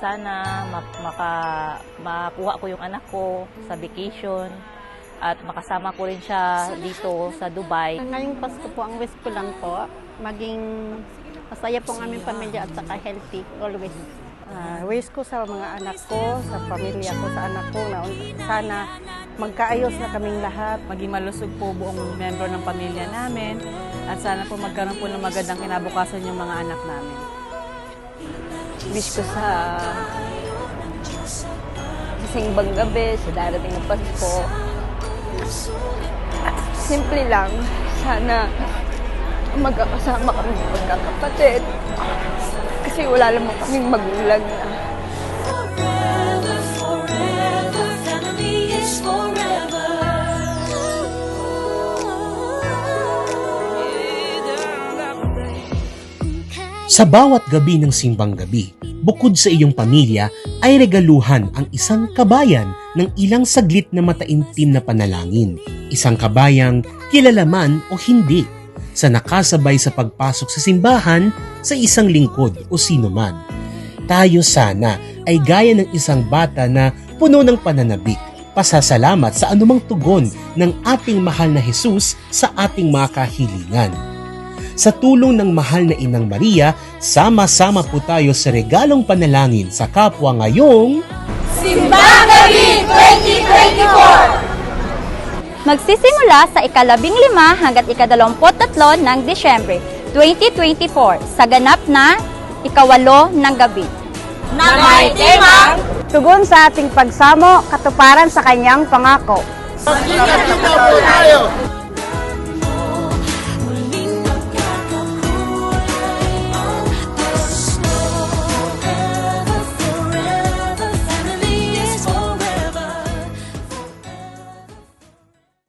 sana ma- maka, makuha ko yung anak ko sa vacation at makasama ko rin siya dito sa Dubai. Ngayong Pasko po, ang wish ko lang po, maging masaya po ang aming pamilya at saka healthy always. Ah, wish ko sa mga anak ko, sa pamilya ko, sa anak ko, na sana magkaayos na kaming lahat. maging malusog po buong membro ng pamilya namin at sana po magkaroon po ng magandang kinabukasan yung mga anak namin. Wish ko sa simbang gabi, sa darating na Pasko. Simple lang, sana magkakasama kami ng magkakapatid. Kasi wala naman kaming magulang na. Sa bawat gabi ng simbang gabi, bukod sa iyong pamilya, ay regaluhan ang isang kabayan ng ilang saglit na mataimtim na panalangin. Isang kabayang kilala man o hindi sa nakasabay sa pagpasok sa simbahan sa isang lingkod o sino man. Tayo sana ay gaya ng isang bata na puno ng pananabik, pasasalamat sa anumang tugon ng ating mahal na Jesus sa ating mga kahilingan. Sa tulong ng mahal na Inang Maria, sama-sama po tayo sa regalong panalangin sa kapwa ngayong Magsisimula sa ikalabing lima hanggat ikadalawamput tatlo ng Disyembre 2024 sa ganap na ikawalo ng gabi. Tugon sa ating pagsamo, katuparan sa kanyang pangako. Magkita-kita po tayo!